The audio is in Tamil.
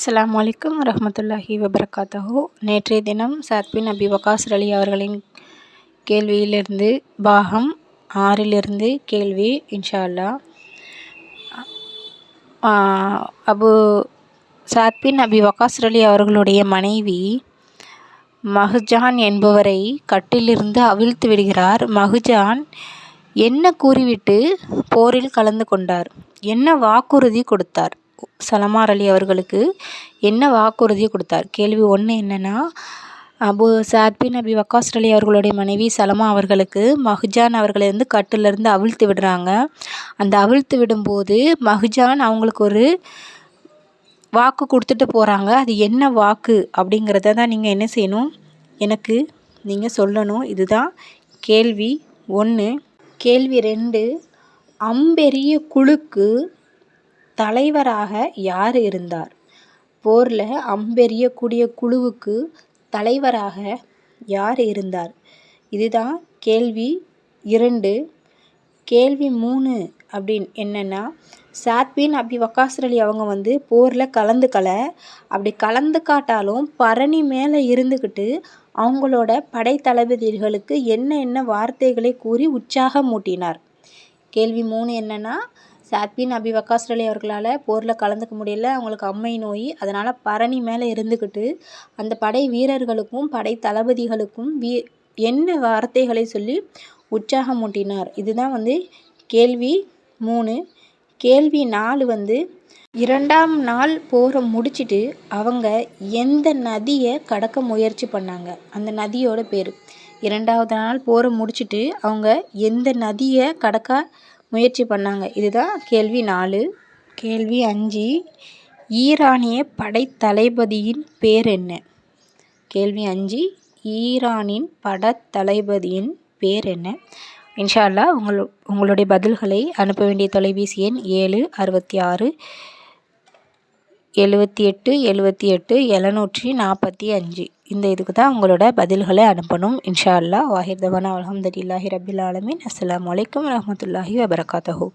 அஸ்லாம் வலைக்கம் வரஹ்மத்துல்லாஹி வபரகாத்தஹு. நேற்றைய தினம் சத்பின் அபி வகாஸ் அலி அவர்களின் கேள்வியிலிருந்து பாகம் ஆறிலிருந்து கேள்வி இன்ஷா அல்லாஹ் அபு சாத்பின் அபி வகாஸ் அலி அவர்களுடைய மனைவி மஹ்ஜான் என்பவரை கட்டிலிருந்து அவிழ்த்து விடுகிறார். மஹ்ஜான் என்ன கூறிவிட்டு போரில் கலந்து கொண்டார்? என்ன வாக்குறுதி கொடுத்தார்? சலமார் அலி அவர்களுக்கு என்ன வாக்குறுதியை கொடுத்தார்? கேள்வி ஒன்று என்னென்னா அபு சாத் பின் அபி வக்காஸ் அலி அவர்களுடைய மனைவி சலமா அவர்களுக்கு மஹ்ஜான் அவர்களை வந்து கட்டிலிருந்து அவிழ்த்து விடுறாங்க. அந்த அவிழ்த்து விடும்போது மஹ்ஜான் அவங்களுக்கு ஒரு வாக்கு கொடுத்துட்டு போகிறாங்க அது என்ன வாக்கு அப்படிங்கிறத தான் நீங்கள் என்ன செய்யணும்? எனக்கு நீங்கள் சொல்லணும். இதுதான் கேள்வி ஒன்று கேள்வி ரெண்டு அம்பெரிய குழுக்கு தலைவராக யார் இருந்தார்? போரில் அம்பெறியக்கூடிய குழுவுக்கு தலைவராக யார் இருந்தார்? இதுதான் கேள்வி இரண்டு. கேள்வி மூணு அப்படின்னு என்னென்னா சாத்பின் அப்படி வக்காஸ் அவங்க வந்து போரில் கலந்துக்கல. அப்படி கலந்துக்காட்டாலும் பரணி மேலே இருந்துக்கிட்டு அவங்களோட படை தளபதிகளுக்கு என்ன என்ன வார்த்தைகளை கூறி உற்சாகம் மூட்டினார்? கேள்வி மூணு என்னென்னா சாத்வின் அபி வக்காஸ்ரலி அவர்களால் போரில் கலந்துக்க முடியல. அவங்களுக்கு அம்மை நோய். அதனால் பரணி மேலே இருந்துக்கிட்டு அந்த படை வீரர்களுக்கும் படை தளபதிகளுக்கும் வீ என்ன வார்த்தைகளை சொல்லி உற்சாகமூட்டினார் இதுதான் வந்து கேள்வி மூணு. கேள்வி நாலு வந்து இரண்டாம் நாள் போரை முடிச்சிட்டு அவங்க எந்த நதியை கடக்க முயற்சி பண்ணாங்க? அந்த நதியோட பேர். இரண்டாவது நாள் போரை முடிச்சுட்டு அவங்க எந்த நதியை கடக்க முயற்சி பண்ணாங்க. இதுதான் கேள்வி நாலு. கேள்வி அஞ்சு. ஈரானிய படைத்தளபதியின் பேர் என்ன? கேள்வி அஞ்சு. ஈரானின் படத்தளபதியின் பேர் என்ன? இன்ஷா அல்லாஹ் உங்கள் உங்களுடைய பதில்களை அனுப்ப வேண்டிய தொலைபேசி எண் ஏழு அறுபத்தி ஆறு எழுபத்தி எட்டு எழுபத்தி எட்டு எழுநூற்றி நாற்பத்தி அஞ்சு. இந்த இதுக்கு தான் உங்களோட பதில்களை அனுப்பணும். இன்ஷா அல்லாஹ் வாஹிர் தவானா அலமதுல்லாஹி ரபில் ஆலமின். அஸ்லாம் வலைக்கம் வரமத்துல்லாஹி வபரகாத்தஹூ.